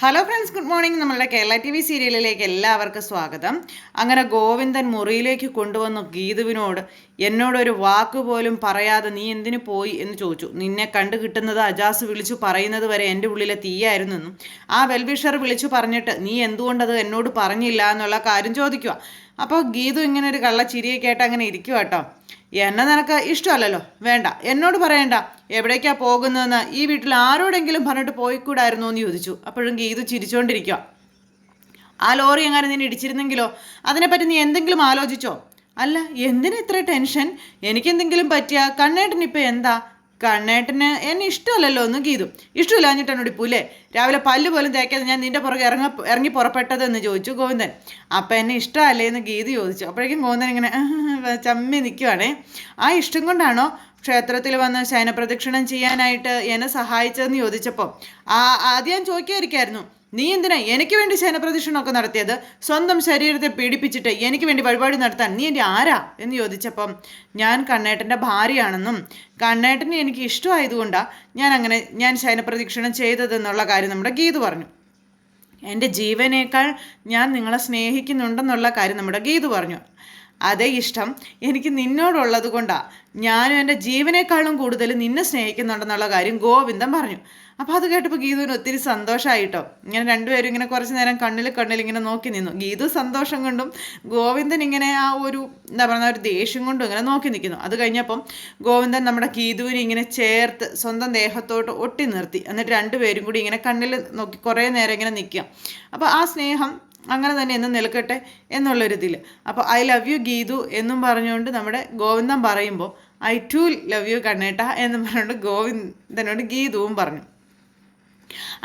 Hello friends good morning നമ്മളുടെ Kerala T V സീരിയലിലേക്ക് എല്ലാവർക്കും സ്വാഗതം. അങ്ങനെ ഗോവിന്ദൻ മുറിയിലേക്ക് കൊണ്ടുവന്നു ഗീതുവിനോട് എന്നോടൊരു വാക്ക് പോലും പറയാതെ നീ എന്തിനു പോയി? എന്ന് ചോദിച്ചു. നിന്നെ കണ്ടു കിട്ടുന്നത് അജാസ് വിളിച്ചു പറയുന്നത് വരെ എന്റെ ഉള്ളിലെ തീയായിരുന്നു എന്നും. ആ വെൽവിഷർ വിളിച്ചു പറഞ്ഞിട്ട് നീ എന്തുകൊണ്ടത് എന്നോട് പറഞ്ഞില്ല എന്നുള്ള കാര്യം ചോദിക്കുക. അപ്പോൾ ഗീതു ഇങ്ങനെ ഒരു കള്ള ചിരിയൊക്കെ ആയിട്ട് അങ്ങനെ ഇരിക്കുക കേട്ടോ എന്നെ നിനക്ക് ഇഷ്ടമല്ലല്ലോ. വേണ്ട. എന്നോട് പറയണ്ട. എവിടേക്കാ പോകുന്നതെന്ന് ഈ വീട്ടിൽ ആരോടെങ്കിലും പറഞ്ഞിട്ട് പോയിക്കൂടായിരുന്നോ എന്ന് ചോദിച്ചു. അപ്പോഴും ഗീതു ചിരിച്ചുകൊണ്ടിരിക്കുക ആ ലോറി എങ്ങനെ നിന്നെ ഇടിച്ചിരുന്നെങ്കിലോ? അതിനെപ്പറ്റി നീ എന്തെങ്കിലും ആലോചിച്ചോ? അല്ല എന്തിനാ ഇത്ര ടെൻഷൻ? എനിക്കെന്തെങ്കിലും പറ്റിയ? കണ്ണേട്ടനിപ്പോൾ എന്താ? കണ്ണേട്ടന് എന്നെ ഇഷ്ടമല്ലല്ലോ ഒന്നും ഗീതു. ഇഷ്ടമില്ലാഞ്ഞിട്ടാണ് അല്ലേ രാവിലെ പല്ല് പോലും തേക്കാതെ ഞാൻ നിന്റെ പുറകെ ഇറങ്ങ ഇറങ്ങി പുറപ്പെട്ടതെന്ന് ചോദിച്ചു ഗോവിന്ദൻ. അപ്പം എന്നെ ഇഷ്ടമല്ലേ എന്ന് ഗീതു ചോദിച്ചു. അപ്പോഴേക്കും ഗോവിന്ദൻ ഇങ്ങനെ ചമ്മി നിൽക്കുവാണേ ആ ഇഷ്ടം കൊണ്ടാണോ ക്ഷേത്രത്തിൽ വന്ന് ശയനപ്രദക്ഷിണം ചെയ്യാനായിട്ട് എന്നെ സഹായിച്ചതെന്ന് ചോദിച്ചപ്പോൾ ആ ആദ്യം ഞാൻ ചോദിക്കാതിരിക്കായിരുന്നു. നീ എന്തിനാ എനിക്ക് വേണ്ടി ശയനപ്രദക്ഷിണമൊക്കെ നടത്തിയത്? സ്വന്തം ശരീരത്തെ പീഡിപ്പിച്ചിട്ട് എനിക്ക് വേണ്ടി വഴിപാട് നടത്താൻ നീ എന്റെ ആരാ? എന്ന് ചോദിച്ചപ്പം ഞാൻ കണ്ണേട്ടന്റെ ഭാര്യയാണെന്നും കണ്ണേട്ടനെ എനിക്ക് ഇഷ്ടമായതുകൊണ്ടാണ് ഞാൻ അങ്ങനെ ഞാൻ ശയനപ്രദക്ഷിണം ചെയ്തതെന്നുള്ള കാര്യം നമ്മുടെ ഗീതു പറഞ്ഞു. എന്റെ ജീവനേക്കാൾ ഞാൻ നിങ്ങളെ സ്നേഹിക്കുന്നുണ്ടെന്നുള്ള കാര്യം നമ്മുടെ ഗീതു പറഞ്ഞു. അതേ ഇഷ്ടം. എനിക്ക് നിന്നോടുള്ളത് കൊണ്ടാണ് ഞാനും എന്റെ ജീവനേക്കാളും കൂടുതൽ നിന്നെ സ്നേഹിക്കുന്നുണ്ടെന്നുള്ള കാര്യം ഗോവിന്ദൻ പറഞ്ഞു. അപ്പോൾ അത് കേട്ടപ്പോൾ ഗീതുവിന് ഒത്തിരി സന്തോഷമായിട്ടോ ഇങ്ങനെ രണ്ടുപേരും ഇങ്ങനെ കുറച്ച് നേരം കണ്ണിൽ കണ്ണിൽ ഇങ്ങനെ നോക്കി നിന്നു. ഗീതു സന്തോഷം കൊണ്ടും ഗോവിന്ദൻ ഇങ്ങനെ ആ ഒരു എന്താ പറയുക ഒരു ദേഷ്യം കൊണ്ടും ഇങ്ങനെ നോക്കി നിൽക്കുന്നു അത് കഴിഞ്ഞപ്പം ഗോവിന്ദൻ നമ്മുടെ ഗീതുവിനെ ഇങ്ങനെ ചേർത്ത് സ്വന്തം ദേഹത്തോട്ട് ഒട്ടി നിർത്തി. എന്നിട്ട് രണ്ടുപേരും കൂടി ഇങ്ങനെ കണ്ണിൽ നോക്കി കുറേ നേരം ഇങ്ങനെ നിൽക്കുക. അപ്പോൾ ആ സ്നേഹം അങ്ങനെ തന്നെ എന്നും നിൽക്കട്ടെ എന്നുള്ളൊരിതിൽ. അപ്പോൾ ഐ ലവ് യു ഗീതു എന്നും പറഞ്ഞുകൊണ്ട് നമ്മുടെ ഗോവിന്ദൻ പറയുമ്പോൾ ഐ ടു ലവ് യു കണ്ണേട്ട എന്നും പറഞ്ഞുകൊണ്ട് ഗോവിന്ദനോട് ഗീതുവും പറഞ്ഞു.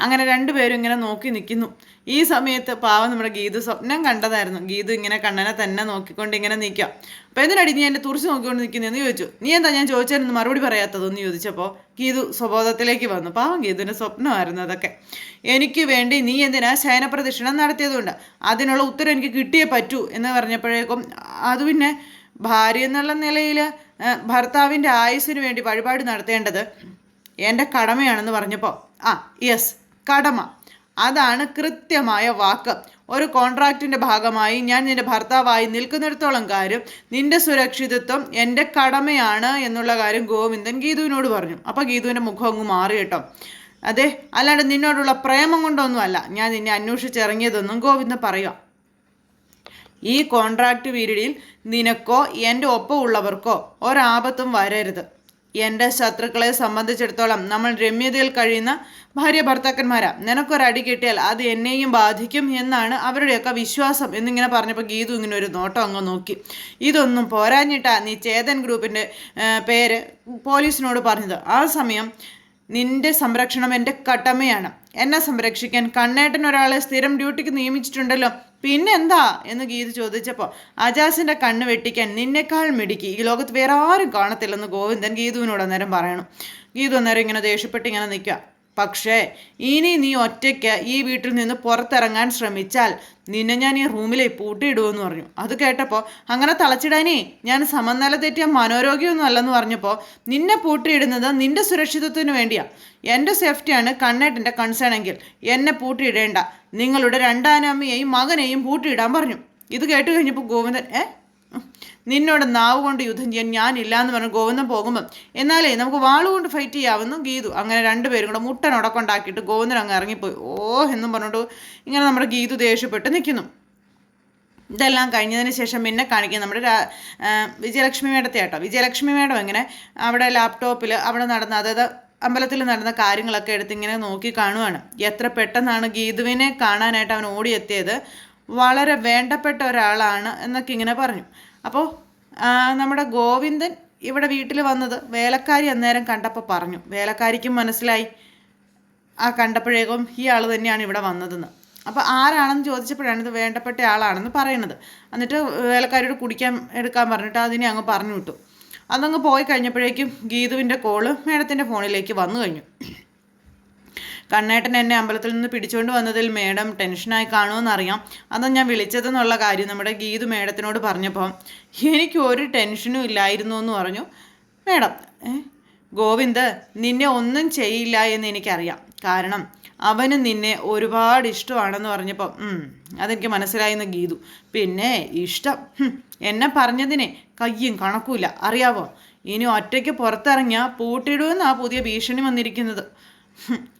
അങ്ങനെ രണ്ടുപേരും ഇങ്ങനെ നോക്കി നിൽക്കുന്നു. ഈ സമയത്ത് പാവം നമ്മുടെ ഗീതു സ്വപ്നം കണ്ടതായിരുന്നു. ഗീതു ഇങ്ങനെ കണ്ണനെ തന്നെ നോക്കിക്കൊണ്ട് ഇങ്ങനെ നിൽക്കാം അപ്പോൾ എന്തിനടി നീ എന്നെ തുറച്ച് നോക്കിക്കൊണ്ട് നിൽക്കുന്നതെന്ന് ചോദിച്ചു. നീ എന്താ ഞാൻ ചോദിച്ചതിനൊന്ന് മറുപടി പറയാത്തതെന്ന് ചോദിച്ചപ്പോൾ ഗീതു സ്വബോധത്തിലേക്ക് വന്നു. പാവം ഗീതുവിന്റെ സ്വപ്നമായിരുന്നു അതൊക്കെ. എനിക്ക് വേണ്ടി നീ എന്തിനാ ശയനപ്രദക്ഷിണം നടത്തിയതുകൊണ്ട്? അതിനുള്ള ഉത്തരം എനിക്ക് കിട്ടിയേ പറ്റൂ എന്ന് പറഞ്ഞപ്പോഴേക്കും അത് പിന്നെ ഭാര്യ എന്നുള്ള നിലയിൽ ഭർത്താവിന്റെ ആയുസ്സിന് വേണ്ടി വഴിപാട് നടത്തേണ്ടത് എന്റെ കടമയാണെന്ന് പറഞ്ഞപ്പോൾ ആ യെസ് കടമ. അതാണ് കൃത്യമായ വാക്ക്. ഒരു കോൺട്രാക്റ്റിന്റെ ഭാഗമായി ഞാൻ നിന്റെ ഭർത്താവായി നിൽക്കുന്നിടത്തോളം കാര്യം നിന്റെ സുരക്ഷിതത്വം എന്റെ കടമയാണ് എന്നുള്ള കാര്യം ഗോവിന്ദൻ ഗീതുവിനോട് പറഞ്ഞു. അപ്പോൾ ഗീതുവിന്റെ മുഖം അങ്ങ് മാറി കേട്ടോ. അതെ അല്ലാണ്ട് നിന്നോടുള്ള പ്രേമം കൊണ്ടൊന്നുമല്ല ഞാൻ നിന്നെ അന്വേഷിച്ചിറങ്ങിയതെന്നും ഗോവിന്ദൻ പറയുക. ഈ കോൺട്രാക്റ്റ് പീരീഡിൽ നിനക്കോ എന്റെ ഒപ്പമുള്ളവർക്കോ ഒരാപത്തും വരരുത്. എന്റെ ശത്രുക്കളെ സംബന്ധിച്ചിടത്തോളം നമ്മൾ രമ്യതയിൽ കഴിയുന്ന ഭാര്യ ഭർത്താക്കന്മാരാ. നിനക്കൊരടി കിട്ടിയാൽ അത് എന്നെയും ബാധിക്കും എന്നാണ് അവരുടെയൊക്കെ വിശ്വാസം എന്നിങ്ങനെ പറഞ്ഞപ്പോൾ ഗീതു ഇങ്ങനെ ഒരു നോട്ടം അങ്ങ് നോക്കി. ഇതൊന്നും പോരാഞ്ഞിട്ടാ നീ ചേതൻ ഗ്രൂപ്പിന്റെ പേര് പോലീസിനോട് പറഞ്ഞത്. ആ സമയം നിന്റെ സംരക്ഷണം എന്റെ കടമയാണ്. എന്നെ സംരക്ഷിക്കാൻ കണ്ണേട്ടൻ ഒരാളെ സ്ഥിരം ഡ്യൂട്ടിക്ക് നിയമിച്ചിട്ടുണ്ടല്ലോ. പിന്നെന്താ എന്ന് ഗീത് ചോദിച്ചപ്പോൾ അജാസിന്റെ കണ്ണ് വെട്ടിക്കാൻ നിന്നെക്കാൾ മിടുക്കി. ഈ ലോകത്ത് വേറെ ആരും കാണത്തില്ലെന്ന് ഗോവിന്ദൻ ഗീതുവിനോട് അന്നേരം പറയണം. ഗീതു അന്നേരം ഇങ്ങനെ ദേഷ്യപ്പെട്ട് ഇങ്ങനെ നിൽക്കുക. പക്ഷേ ഇനി നീ ഒറ്റയ്ക്ക് ഈ വീട്ടിൽ നിന്ന് പുറത്തിറങ്ങാൻ ശ്രമിച്ചാൽ നിന്നെ ഞാൻ ഈ റൂമിലെ പൂട്ടിയിടുമെന്ന് പറഞ്ഞു. അത് കേട്ടപ്പോൾ അങ്ങനെ തളച്ചിടാനേ ഞാൻ സമനില തെറ്റിയ മനോരോഗ്യമൊന്നും അല്ലെന്ന് പറഞ്ഞപ്പോൾ നിന്നെ പൂട്ടിയിടുന്നത് നിന്റെ സുരക്ഷിതത്വത്തിന് വേണ്ടിയാണ് എന്റെ സേഫ്റ്റിയാണ് കണ്ണേട്ടന്റെ കൺസേൺ എങ്കിൽ എന്നെ പൂട്ടിയിടേണ്ട. നിങ്ങളുടെ രണ്ടാനമ്മയെയും മകനെയും പൂട്ടിയിടാൻ പറഞ്ഞു. ഇത് കേട്ട് കഴിഞ്ഞപ്പോൾ ഗോവിന്ദൻ ഏ? നിന്നോട് നാവ് കൊണ്ട് യുദ്ധം ചെയ്യാൻ ഞാനില്ല എന്ന് പറഞ്ഞു ഗോവിന്ദൻ പോകുമ്പം എന്നാലേ നമുക്ക് വാളുകൊണ്ട് ഫൈറ്റ് ചെയ്യാമെന്നും ഗീതു. അങ്ങനെ രണ്ടുപേരും കൂടെ മുട്ടൻ ഉടക്കൊണ്ടാക്കിയിട്ട് ഗോവിന്ദൻ അങ്ങ് ഇറങ്ങിപ്പോയി. ഓ എന്നും പറഞ്ഞിട്ട് ഇങ്ങനെ നമ്മുടെ ഗീതു ദേഷ്യപ്പെട്ട് നിൽക്കുന്നു. ഇതെല്ലാം കഴിഞ്ഞതിന് ശേഷം പിന്നെ കാണിക്കുന്നത് നമ്മുടെ വിജയലക്ഷ്മി മേഡത്തെ ആട്ടോ. വിജയലക്ഷ്മി മേഡം ഇങ്ങനെ അവിടെ ലാപ്ടോപ്പിൽ അവിടെ നടന്ന അതായത് അമ്പലത്തിൽ നടന്ന കാര്യങ്ങളൊക്കെ എടുത്ത് ഇങ്ങനെ നോക്കി കാണുവാണ്. എത്ര പെട്ടെന്നാണ് ഗീതുവിനെ കാണാനായിട്ട് അവൻ ഓടിയെത്തിയത്. വളരെ വേണ്ടപ്പെട്ട ഒരാളാണ് എന്നൊക്കെ ഇങ്ങനെ പറഞ്ഞു. അപ്പോൾ നമ്മുടെ ഗോവിന്ദൻ ഇവിടെ വീട്ടിൽ വന്നത് വേലക്കാരി അന്നേരം കണ്ടപ്പോൾ പറഞ്ഞു. വേലക്കാരിക്കും മനസ്സിലായി. ആ കണ്ടപ്പോഴേക്കും ഈ ആൾ തന്നെയാണ് ഇവിടെ വന്നതെന്ന്. അപ്പോൾ ആരാണെന്ന് ചോദിച്ചപ്പോഴാണ് ഇത് വേണ്ടപ്പെട്ട ആളാണെന്ന് പറയുന്നത് എന്നിട്ട് വേലക്കാരിയോട് കുടിക്കാൻ എടുക്കാൻ പറഞ്ഞിട്ട് അതിനെ അങ്ങ് പറഞ്ഞു വിട്ടു. അതങ്ങ് പോയി കഴിഞ്ഞപ്പോഴേക്കും ഗീതുവിന്റെ കോൾ മേഡത്തിന്റെ ഫോണിലേക്ക് വന്നു കഴിഞ്ഞു. കണ്ണേട്ടൻ എന്നെ അമ്പലത്തിൽ നിന്ന് പിടിച്ചുകൊണ്ട് വന്നതിൽ മേഡം ടെൻഷനായി കാണുമെന്നറിയാം. അതാ ഞാൻ വിളിച്ചതെന്നുള്ള കാര്യം നമ്മുടെ ഗീതു മേഡത്തിനോട് പറഞ്ഞപ്പോൾ എനിക്ക് ഒരു ടെൻഷനും ഇല്ലായിരുന്നു എന്ന് പറഞ്ഞു. മേഡം ഗോവിന്ദ് നിന്നെ ഒന്നും ചെയ്യില്ല എന്ന് എനിക്കറിയാം. കാരണം അവന് നിന്നെ ഒരുപാട് ഇഷ്ടമാണെന്ന് പറഞ്ഞപ്പോൾ അതെനിക്ക് മനസ്സിലായെന്ന് ഗീതു. പിന്നെ ഇഷ്ടം എന്നെ പറഞ്ഞതിനെ കയ്യും കണക്കൂല അറിയാവോ? ഇനി ഒറ്റയ്ക്ക് പുറത്തിറങ്ങിയാൽ പൂട്ടിടുമെന്നാണ് പുതിയ ഭീഷണി വന്നിരിക്കുന്നത്.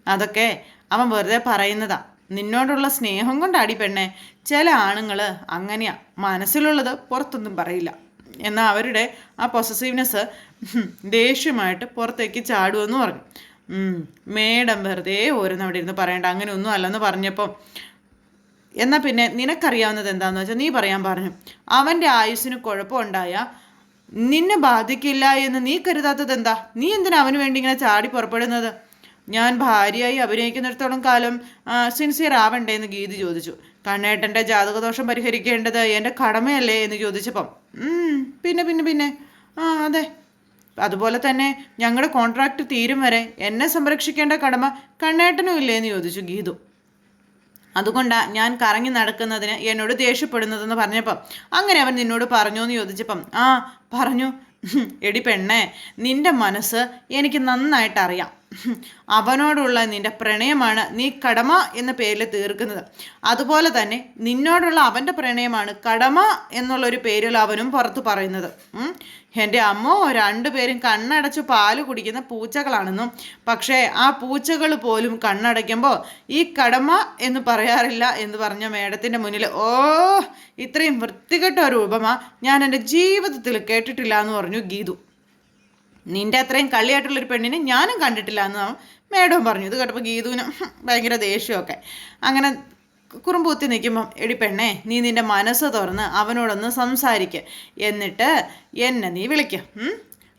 അതൊക്കെ അവൻ വെറുതെ പറയുന്നതാ. നിന്നോടുള്ള സ്നേഹം കൊണ്ടാടി പെണ്ണെ. ചില ആണുങ്ങൾ അങ്ങനെയാ. മനസ്സിലുള്ളത് പുറത്തൊന്നും പറയില്ല. എന്നാൽ അവരുടെ ആ പൊസസീവ്നെസ് ദേഷ്യമായിട്ട് പുറത്തേക്ക് ചാടുമെന്ന് പറഞ്ഞു. മേഡം വെറുതെ ഓരോന്നവിടെ ഇരുന്ന് പറയണ്ട. അങ്ങനെ ഒന്നും അല്ലെന്ന് പറഞ്ഞപ്പോൾ എന്നാൽ പിന്നെ നിനക്കറിയാവുന്നത് എന്താണെന്ന് വെച്ചാൽ നീ പറയാൻ പറഞ്ഞു. അവന്റെ ആയുസ്സിന് കുഴപ്പമുണ്ടായ നിന്നെ ബാധിക്കില്ല എന്ന് നീ കരുതാത്തത് എന്താ? നീ എന്തിനാ അവന് വേണ്ടി ഇങ്ങനെ ചാടി പുറപ്പെടുന്നത്? ഞാൻ ഭാര്യയായി അഭിനയിക്കുന്നിടത്തോളം കാലം സിൻസിയർ ആവണ്ടേ എന്ന് ഗീതി ചോദിച്ചു. കണ്ണേട്ടന്റെ ജാതകദോഷം പരിഹരിക്കേണ്ടത് എന്റെ കടമയല്ലേ എന്ന് ചോദിച്ചപ്പം പിന്നെ പിന്നെ പിന്നെ ആ അതെ. അതുപോലെ തന്നെ ഞങ്ങളുടെ കോൺട്രാക്റ്റ് തീരും വരെ എന്നെ സംരക്ഷിക്കേണ്ട കടമ കണ്ണേട്ടനും ഇല്ലേ എന്ന് ചോദിച്ചു ഗീതു. അതുകൊണ്ടാണ് ഞാൻ കറങ്ങി നടക്കുന്നതിന് എന്നോട് ദേഷ്യപ്പെടുന്നതെന്ന് പറഞ്ഞപ്പം അങ്ങനെ അവൻ നിന്നോട് പറഞ്ഞു എന്ന് ചോദിച്ചപ്പം ആ പറഞ്ഞു എടി പെണ്ണേ നിന്റെ മനസ്സ് എനിക്ക് നന്നായിട്ട് അറിയാം അവനോടുള്ള നിന്റെ പ്രണയമാണ് നീ കടമ എന്ന പേരിൽ തീർക്കുന്നത്. അതുപോലെ തന്നെ നിന്നോടുള്ള അവന്റെ പ്രണയമാണ് കടമ എന്നുള്ളൊരു പേരിൽ അവനും പുറത്ത് പറയുന്നത്. എന്റെ അമ്മ രണ്ടുപേരും കണ്ണടച്ച് പാൽ കുടിക്കുന്ന പൂച്ചകളാണെന്നും പക്ഷേ ആ പൂച്ചകൾ പോലും കണ്ണടയ്ക്കുമ്പോൾ ഈ കടമ എന്ന് പറയാറില്ല എന്ന് പറഞ്ഞ മേഡത്തിന്റെ മുന്നിൽ ഓ ഇത്രയും വൃത്തികെട്ട ഒരു ഉപമ ഞാൻ എന്റെ ജീവിതത്തിൽ കേട്ടിട്ടില്ല എന്ന് പറഞ്ഞു ഗീതു. നിന്റെ അത്രയും കള്ളിയായിട്ടുള്ളൊരു പെണ്ണിനെ ഞാനും കണ്ടിട്ടില്ല എന്ന് മേഡവും പറഞ്ഞു. ഇത് കേട്ടപ്പോൾ ഗീതുവിനും ഭയങ്കര ദേഷ്യമൊക്കെ. അങ്ങനെ കുറുമ്പൂത്തി നിൽക്കുമ്പം എടി പെണ്ണേ നീ നിന്റെ മനസ്സ് തുറന്ന് അവനോടൊന്ന് സംസാരിക്കുക എന്നിട്ട് എന്നെ നീ വിളിക്കുക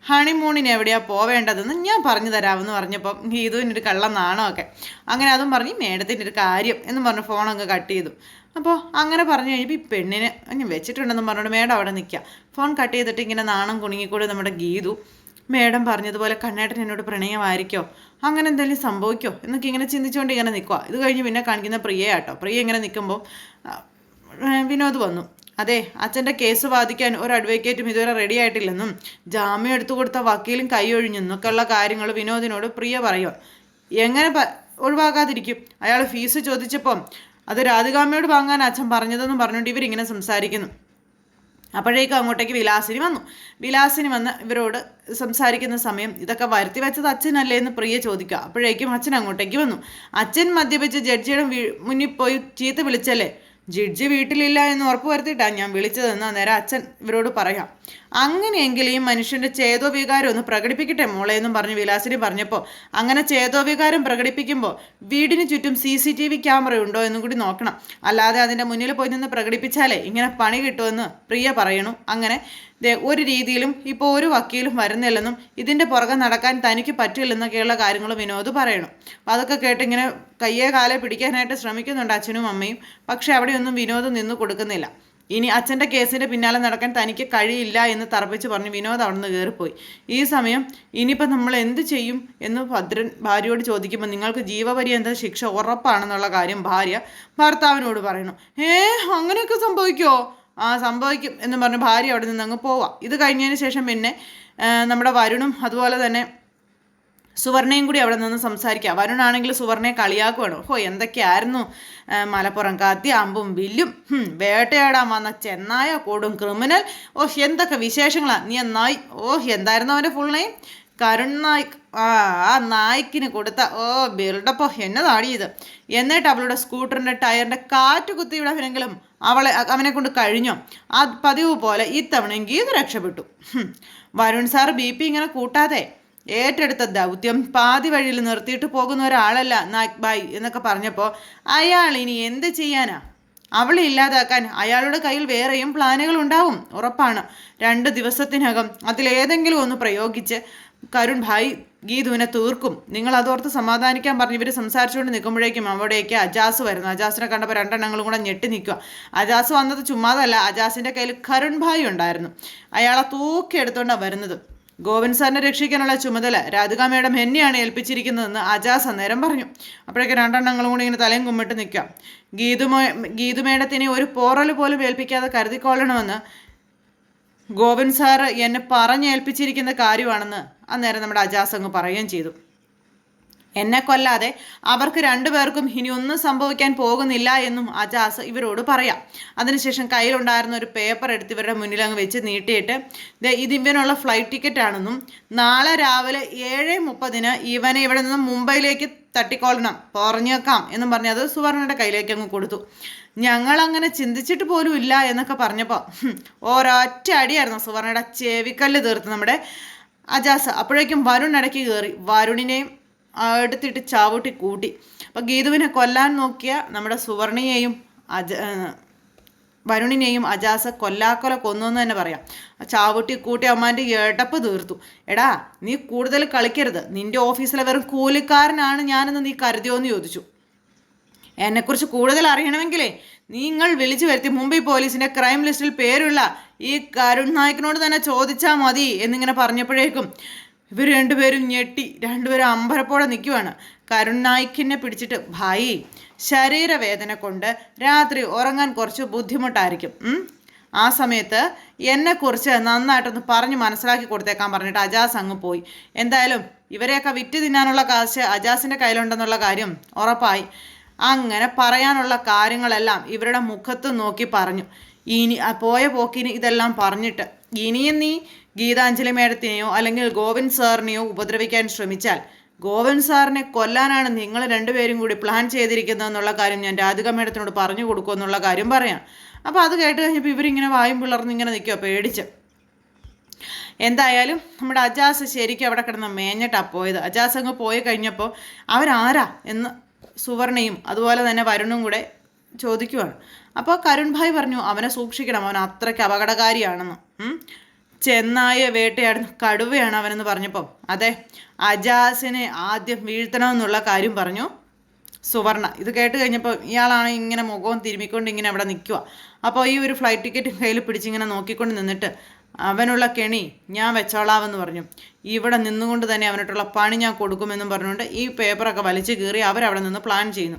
ഹണിമൂണിന് എവിടെയാണ് പോവേണ്ടതെന്ന് ഞാൻ പറഞ്ഞു തരാമെന്ന് പറഞ്ഞപ്പം ഗീതുവിന്റെ ഒരു കള്ള നാണമൊക്കെ. അങ്ങനെ അതും പറഞ്ഞ് മേഡത്തിന്റെ ഒരു കാര്യം എന്ന് പറഞ്ഞ് ഫോണൊക്കെ കട്ട് ചെയ്തു. അപ്പോൾ അങ്ങനെ പറഞ്ഞു കഴിഞ്ഞപ്പോൾ ഈ പെണ്ണിനെ ഞാൻ വെച്ചിട്ടുണ്ടെന്ന് പറഞ്ഞുകൊണ്ട് മേഡം അവിടെ നിൽക്കുക. ഫോൺ കട്ട് ചെയ്തിട്ട് ഇങ്ങനെ നാണം കുണുങ്ങിക്കൂടി നമ്മുടെ ഗീതു. മേഡം പറഞ്ഞതുപോലെ കണ്ണേട്ടൻ എന്നോട് പ്രണയമായിരിക്കോ? അങ്ങനെ എന്തെങ്കിലും സംഭവിക്കോ? എന്നൊക്കെ ഇങ്ങനെ ചിന്തിച്ചുകൊണ്ട് ഇങ്ങനെ നിൽക്കുക ഇത് കഴിഞ്ഞ് പിന്നെ കാണിക്കുന്ന പ്രിയയാട്ടോ പ്രിയ ഇങ്ങനെ നിൽക്കുമ്പോൾ വിനോദ് വന്നു. അതെ അച്ഛന്റെ കേസ് വാദിക്കാൻ ഒരു അഡ്വക്കേറ്റും ഇതുവരെ റെഡി ആയിട്ടില്ലെന്നും ജാമ്യം എടുത്തു കൊടുത്ത വക്കീലും കൈയൊഴിഞ്ഞെന്നൊക്കെയുള്ള കാര്യങ്ങൾ വിനോദിനോട് പ്രിയ പറയുക എങ്ങനെ ഒഴിവാക്കാതിരിക്കും അയാൾ ഫീസ് ചോദിച്ചപ്പം അത് രാധികാമ്മയോട് വാങ്ങാൻ അച്ഛൻ പറഞ്ഞതെന്നും പറഞ്ഞുകൊണ്ട് ഇവരിങ്ങനെ സംസാരിക്കുന്നു. അപ്പോഴേക്കും അങ്ങോട്ടേക്ക് വിലാസിനി വന്നു. വിലാസിനി വന്ന് ഇവരോട് സംസാരിക്കുന്ന സമയം ഇതൊക്കെ വരുത്തി വെച്ചത് അച്ഛനല്ലേ എന്ന് പ്രിയ ചോദിക്കുക. അപ്പോഴേക്കും അച്ഛൻ അങ്ങോട്ടേക്ക് വന്നു. അച്ഛൻ മദ്യപിച്ച് ജഡ്ജിയുടെ മുന്നിൽ പോയി ചീത്ത വിളിച്ചല്ലേ? ജഡ്ജി വീട്ടിലില്ല എന്ന് ഉറപ്പ് വരുത്തിയിട്ടാണ് ഞാൻ വിളിച്ചതെന്ന് നേരെ അച്ഛൻ ഇവരോട് പറയാം. അങ്ങനെയെങ്കിൽ ഈ മനുഷ്യന്റെ ചേതോവികാരം ഒന്ന് പ്രകടിപ്പിക്കട്ടെ മോളെ എന്നും പറഞ്ഞ് വിലാസിനി പറഞ്ഞപ്പോൾ അങ്ങനെ ചേതോവികാരം പ്രകടിപ്പിക്കുമ്പോൾ വീടിന് ചുറ്റും C C T V camera ഉണ്ടോ എന്നും കൂടി നോക്കണം. അല്ലാതെ അതിന്റെ മുന്നിൽ പോയി നിന്ന് പ്രകടിപ്പിച്ചാലേ ഇങ്ങനെ പണി കിട്ടുമെന്ന് പ്രിയ പറയണു. അങ്ങനെ ഒരു രീതിയിലും ഇപ്പോൾ ഒരു വക്കീലും വരുന്നില്ലെന്നും ഇതിന്റെ പുറകെ നടക്കാൻ തനിക്ക് പറ്റില്ലെന്നൊക്കെയുള്ള കാര്യങ്ങൾ വിനോദ് പറയണം. അപ്പോൾ അതൊക്കെ കേട്ട് ഇങ്ങനെ കയ്യെ കാലെ പിടിക്കാനായിട്ട് ശ്രമിക്കുന്നുണ്ട് അച്ഛനും അമ്മയും. പക്ഷേ അവിടെയൊന്നും വിനോദം നിന്ന് കൊടുക്കുന്നില്ല. ഇനി അച്ഛന്റെ കേസിന്റെ പിന്നാലെ നടക്കാൻ തനിക്ക് കഴിയില്ല എന്ന് തറപ്പിച്ച് പറഞ്ഞ് വിനോദ് അവിടെ നിന്ന് കയറിപ്പോയി. ഈ സമയം ഇനിയിപ്പോൾ നമ്മൾ എന്ത് ചെയ്യും എന്ന് ഭദ്രൻ ഭാര്യയോട് ചോദിക്കുമ്പോൾ നിങ്ങൾക്ക് ജീവപര്യന്ത ശിക്ഷ ഉറപ്പാണെന്നുള്ള കാര്യം ഭാര്യ ഭർത്താവിനോട് പറയണം ഏ അങ്ങനെയൊക്കെ സംഭവിക്കുമോ ആ സംഭവിക്കും എന്ന് പറഞ്ഞ് ഭാര്യ അവിടെ നിന്ന് അങ്ങ് പോവാം. ഇത് കഴിഞ്ഞതിന് ശേഷം പിന്നെ നമ്മുടെ വരുണും അതുപോലെ തന്നെ സുവർണയും കൂടി അവിടെ നിന്ന് സംസാരിക്കുക വരുണാണെങ്കിൽ സുവർണയെ കളിയാക്കുവാണ്. ഓ എന്തൊക്കെയായിരുന്നു? മലപ്പുറം കാത്തി അമ്പും വില്ലും. വേട്ടയാടാൻ വന്ന ചെന്നായ കൊടും ക്രിമിനൽ. ഓ എന്തൊക്കെ വിശേഷങ്ങളാണ് നീ നായി ഓ എന്തായിരുന്നു അവന്റെ ഫുൾ നെയിം കരുൺ നായിക് ആ ആ നായ്ക്കിന് കൊടുത്ത ഓ ബിൽഡപ്പോ എന്നതാടി ഇത്. എന്നിട്ട് അവളുടെ സ്കൂട്ടറിന്റെ ടയറിന്റെ കാറ്റ് കുത്തിവിടാമെങ്കിലും അവളെ അവനെ കൊണ്ട് കഴിഞ്ഞോ? ആ പതിവ് പോലെ ഇത്തവണയെങ്കിൽ ഇത് രക്ഷപ്പെട്ടു. വരുൺ സാർ ബി പി ഇങ്ങനെ കൂട്ടാതെ ഏറ്റെടുത്ത ദൗത്യം പാതി വഴിയിൽ നിർത്തിയിട്ട് പോകുന്ന ഒരാളല്ല നാഗ് ബായ് എന്നൊക്കെ പറഞ്ഞപ്പോൾ അയാൾ ഇനി എന്ത് ചെയ്യാനാ? അവളെ ഇല്ലാതാക്കാൻ അയാളുടെ കയ്യിൽ വേറെയും പ്ലാനുകൾ ഉണ്ടാവും ഉറപ്പാണ്. രണ്ട് ദിവസത്തിനകം അതിലേതെങ്കിലും ഒന്ന് പ്രയോഗിച്ച് കരുൺ ഭായ് ഗീതുവിനെ തീർക്കും. നിങ്ങൾ അതോർത്ത് സമാധാനിക്കാൻ പറഞ്ഞ് ഇവർ സംസാരിച്ചുകൊണ്ട് നിൽക്കുമ്പോഴേക്കും അവിടേക്ക് അജാസ് വരുന്നു. അജാസിനെ കണ്ടപ്പോൾ രണ്ടെണ്ണങ്ങളും കൂടെ ഞെട്ടി നിൽക്കുക. അജാസ് വന്നത് ചുമ്മാതല്ല അജാസിന്റെ കയ്യിൽ കരുൺ ഭായ് ഉണ്ടായിരുന്നു. അയാളെ തൂക്കിയെടുത്തുകൊണ്ടാണ് വരുന്നത്. ഗോവിന്ദ് സാറിനെ രക്ഷിക്കാനുള്ള ചുമതല രാധിക മേഡം എന്നെയാണ് ഏൽപ്പിച്ചിരിക്കുന്നതെന്ന് അജാസ് അന്നേരം പറഞ്ഞു. അപ്പോഴേക്കും രണ്ടെണ്ണങ്ങളും കൂടി ഇങ്ങനെ തലയും കുമ്മിട്ട് നിൽക്കാം. ഗീതുമോ ഗീതു മേഡത്തിനെ ഒരു പോറൽ പോലും ഏൽപ്പിക്കാതെ കരുതിക്കൊള്ളണമെന്ന് ഗോവിന്ദ് സാറ് എന്നെ പറഞ്ഞേൽപ്പിച്ചിരിക്കുന്ന കാര്യമാണെന്ന് അന്നേരം നമ്മുടെ അജാസ് അങ്ങ് പറയുകയും ചെയ്തു. എന്നെ കൊല്ലാതെ അവർക്ക് രണ്ടുപേർക്കും ഇനി ഒന്നും സംഭവിക്കാൻ പോകുന്നില്ല എന്നും അജാസ് ഇവരോട് പറയാം. അതിനുശേഷം കയ്യിലുണ്ടായിരുന്ന ഒരു പേപ്പർ എടുത്ത് ഇവരുടെ മുന്നിൽ അങ്ങ് വെച്ച് നീട്ടിയിട്ട് ഇത് ഇവനുള്ള ഫ്ലൈറ്റ് ടിക്കറ്റ് ആണെന്നും നാളെ രാവിലെ ഏഴ് മുപ്പതിന് ഇവനെ ഇവിടെ നിന്ന് മുംബൈയിലേക്ക് തട്ടിക്കൊള്ളണം പറഞ്ഞേക്കാം എന്നും പറഞ്ഞ് അത് സുവർണയുടെ കയ്യിലേക്ക് അങ്ങ് കൊടുത്തു. ഞങ്ങൾ അങ്ങനെ ചിന്തിച്ചിട്ട് പോലും ഇല്ല എന്നൊക്കെ പറഞ്ഞപ്പോൾ ഒരൊറ്റ അടിയായിരുന്നു സുവർണയുടെ ചെവിക്കല്ല് തീർത്ത് നമ്മുടെ അജാസ്. അപ്പോഴേക്കും വരുൺ ഇടയ്ക്ക് കയറി. വരുണിനെയും എടുത്തിട്ട് ചാവൂട്ടി കൂട്ടി. അപ്പോൾ ഗീതുവിനെ കൊല്ലാൻ നോക്കിയ നമ്മുടെ സുവർണിയെയും അജ വരുണിനെയും അജാസ കൊല്ലാക്കൊല കൊന്നു എന്ന് തന്നെ പറയാം. ചാവൂട്ടി കൂട്ടി അമ്മാന്റെ ഏട്ടപ്പ് തീർത്തു. എടാ നീ കൂടുതൽ കളിക്കരുത്. നിന്റെ ഓഫീസിലെ വെറും കൂലിക്കാരനാണ് ഞാനെന്ന് നീ കരുതിയോ എന്ന് ചോദിച്ചു. എന്നെക്കുറിച്ച് കൂടുതൽ അറിയണമെങ്കിലേ നിങ്ങൾ വിളിച്ചു വരുത്തി മുംബൈ പോലീസിന്റെ ക്രൈം ലിസ്റ്റിൽ പേരുള്ള ഈ കരുൺ നായ്ക്കിനോട് തന്നെ ചോദിച്ചാൽ മതി എന്നിങ്ങനെ പറഞ്ഞപ്പോഴേക്കും ഇവർ രണ്ടുപേരും ഞെട്ടി രണ്ടുപേരും അമ്പരപ്പോടെ നിൽക്കുവാണ് കരുൺ നായിക്കിനെ പിടിച്ചിട്ട് ഭായി ശരീരവേദന കൊണ്ട് രാത്രി ഉറങ്ങാൻ കുറച്ച് ബുദ്ധിമുട്ടായിരിക്കും. ആ സമയത്ത് എന്നെക്കുറിച്ച് നന്നായിട്ടൊന്ന് പറഞ്ഞ് മനസ്സിലാക്കി കൊടുത്തേക്കാൻ പറഞ്ഞിട്ട് അജാസ് അങ്ങ് പോയി. എന്തായാലും ഇവരെയൊക്കെ വിറ്റ് തിന്നാനുള്ള കാശ് അജാസിന്റെ കയ്യിലുണ്ടെന്നുള്ള കാര്യം ഉറപ്പായി. അങ്ങനെ പറയാനുള്ള കാര്യങ്ങളെല്ലാം ഇവരുടെ മുഖത്ത് നോക്കി പറഞ്ഞു. ഇനി പോയ പോക്കിന് ഇതെല്ലാം പറഞ്ഞിട്ട് ഇനിയും നീ ഗീതാഞ്ജലി മേഡത്തിനെയോ അല്ലെങ്കിൽ ഗോവിന്ദ് സാറിനെയോ ഉപദ്രവിക്കാൻ ശ്രമിച്ചാൽ ഗോവിന്ദ് സാറിനെ കൊല്ലാനാണ് നിങ്ങൾ രണ്ടുപേരും കൂടി പ്ലാൻ ചെയ്തിരിക്കുന്നത് എന്നുള്ള കാര്യം ഞാൻ രാധിക മേഡത്തിനോട് പറഞ്ഞു കൊടുക്കും എന്നുള്ള കാര്യം പറയാം. അപ്പോൾ അത് കേട്ട് കഴിഞ്ഞപ്പോൾ ഇവരിങ്ങനെ വായും പിളർന്ന് ഇങ്ങനെ നിൽക്കുക പേടിച്ച്. എന്തായാലും നമ്മുടെ അജാസ് ശരിക്കും അവിടെ കിടന്ന് മേഞ്ഞിട്ടാണ് പോയത്. അജാസ് അങ്ങ് പോയി കഴിഞ്ഞപ്പോൾ അവരാരാ എന്ന് സുവർണയും അതുപോലെ തന്നെ വരുണും കൂടെ ചോദിക്കുവാണ്. അപ്പോൾ കരുൺ ഭായ് പറഞ്ഞു അവനെ സൂക്ഷിക്കണം. അവൻ അത്രയ്ക്ക് അപകടകാരിയാണെന്ന്. ചെന്നായ വേട്ടയാടുന്ന കടുവയാണ് അവനെന്ന് പറഞ്ഞപ്പം. അതെ അജാസിനെ ആദ്യം വീഴ്ത്തണമെന്നുള്ള കാര്യം പറഞ്ഞു സുവർണ. ഇത് കേട്ട് കഴിഞ്ഞപ്പോൾ ഇയാളാണ് ഇങ്ങനെ മുഖവും തിരുമിക്കൊണ്ട് ഇങ്ങനെ അവിടെ നിൽക്കുക. അപ്പോൾ ഈ ഒരു ഫ്ലൈറ്റ് ടിക്കറ്റ് കയ്യിൽ പിടിച്ചിങ്ങനെ നോക്കിക്കൊണ്ട് നിന്നിട്ട് അവനുള്ള കെണി ഞാൻ വെച്ചോളാമെന്ന് പറഞ്ഞു. ഇവിടെ നിന്നുകൊണ്ട് തന്നെ അവനായിട്ടുള്ള പണി ഞാൻ കൊടുക്കുമെന്നും പറഞ്ഞുകൊണ്ട് ഈ പേപ്പറൊക്കെ വലിച്ചു കീറി അവരവിടെ നിന്ന് പ്ലാൻ ചെയ്യുന്നു.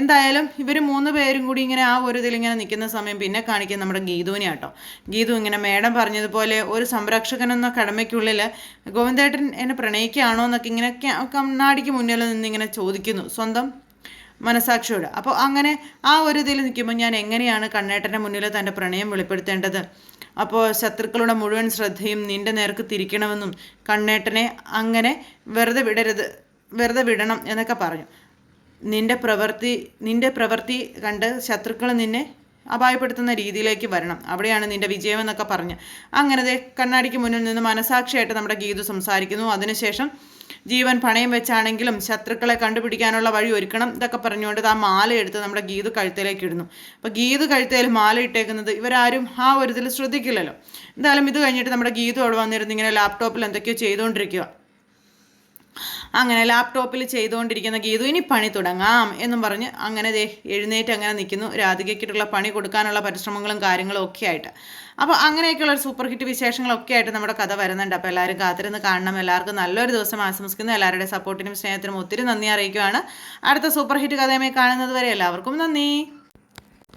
എന്തായാലും ഇവർ മൂന്ന് പേരും കൂടി ഇങ്ങനെ ആ ഒരു ഇതിലിങ്ങനെ നിൽക്കുന്ന സമയം പിന്നെ കാണിക്കുന്ന നമ്മുടെ ഗീതുവിനെ ആട്ടോ. ഗീതു ഇങ്ങനെ മേഡം പറഞ്ഞതുപോലെ ഒരു സംരക്ഷകൻ എന്ന കടമയ്ക്കുള്ളിൽ ഗോവിന്ദേട്ടൻ എന്നെ പ്രണയിക്കുകയാണോ എന്നൊക്കെ ഇങ്ങനെ കണ്ണാടിക്ക് മുന്നിൽ നിന്ന് ഇങ്ങനെ ചോദിക്കുന്നു. സ്വന്തം മനസാക്ഷിയോട്. അപ്പോൾ അങ്ങനെ ആ ഒരു ഇതിൽ നിൽക്കുമ്പോൾ ഞാൻ എങ്ങനെയാണ് കണ്ണേട്ടന്റെ മുന്നിൽ തന്റെ പ്രണയം വെളിപ്പെടുത്തേണ്ടത്? അപ്പോൾ ശത്രുക്കളുടെ മുഴുവൻ ശ്രദ്ധയും നിന്റെ നേർക്ക് തിരിക്കണമെന്നും കണ്ണേട്ടനെ അങ്ങനെ വെറുതെ വിടരുത് വെറുതെ വിടണം എന്നൊക്കെ പറഞ്ഞു. നിന്റെ പ്രവൃത്തി നിന്റെ പ്രവൃത്തി കണ്ട് ശത്രുക്കൾ നിന്നെ അപായപ്പെടുത്തുന്ന രീതിയിലേക്ക് വരണം. അവിടെയാണ് നിന്റെ വിജയം എന്നൊക്കെ പറഞ്ഞ്. അങ്ങനെ കണ്ണാടിക്ക് മുന്നിൽ നിന്ന് മനസാക്ഷിയായിട്ട് നമ്മുടെ ഗീതു സംസാരിക്കുന്നു. അതിനുശേഷം ജീവൻ പണയം വെച്ചാണെങ്കിലും ശത്രുക്കളെ കണ്ടുപിടിക്കാനുള്ള വഴി ഒരുക്കണം ഇതൊക്കെ പറഞ്ഞുകൊണ്ട് ആ മാല എടുത്ത് നമ്മുടെ ഗീതു കഴുത്തേലേക്ക് ഇടുന്നു. അപ്പോൾ ഗീതു കഴുത്തേൽ മാല ഇട്ടേക്കുന്നത് ഇവരാരും ആ ഒരു ഇതിൽ ശ്രദ്ധിക്കില്ലല്ലോ. എന്തായാലും ഇത് കഴിഞ്ഞിട്ട് നമ്മുടെ ഗീതു അവിടെ വന്നിരുന്ന് ഇങ്ങനെ ലാപ്ടോപ്പിൽ എന്തൊക്കെയോ ചെയ്തുകൊണ്ടിരിക്കുക അങ്ങനെ ലാപ്ടോപ്പിൽ ചെയ്തുകൊണ്ടിരിക്കുന്ന ഗീതു ഇനി പണി തുടങ്ങാം എന്നും പറഞ്ഞ് അങ്ങനെ ദേ എഴുന്നേറ്റ് അങ്ങനെ നിൽക്കുന്നു. രാധികയ്ക്കിട്ടുള്ള പണി കൊടുക്കാനുള്ള പരിശ്രമങ്ങളും കാര്യങ്ങളും ഒക്കെ ആയിട്ട്. അപ്പോൾ അങ്ങനെയൊക്കെയുള്ള ഒരു സൂപ്പർ ഹിറ്റ് വിശേഷങ്ങളൊക്കെ ആയിട്ട് നമ്മുടെ കഥ വരുന്നുണ്ട്. അപ്പോൾ എല്ലാവരും കാത്തിരുന്ന് കാണണം. എല്ലാവർക്കും നല്ലൊരു ദിവസം ആശംസിക്കുന്നു. എല്ലാവരുടെ സപ്പോർട്ടിനും സ്നേഹത്തിനും ഒത്തിരി നന്ദി അറിയിക്കുകയാണ്. അടുത്ത സൂപ്പർ ഹിറ്റ് കഥയുമായി കാണുന്നത് വരെ എല്ലാവർക്കും നന്ദി.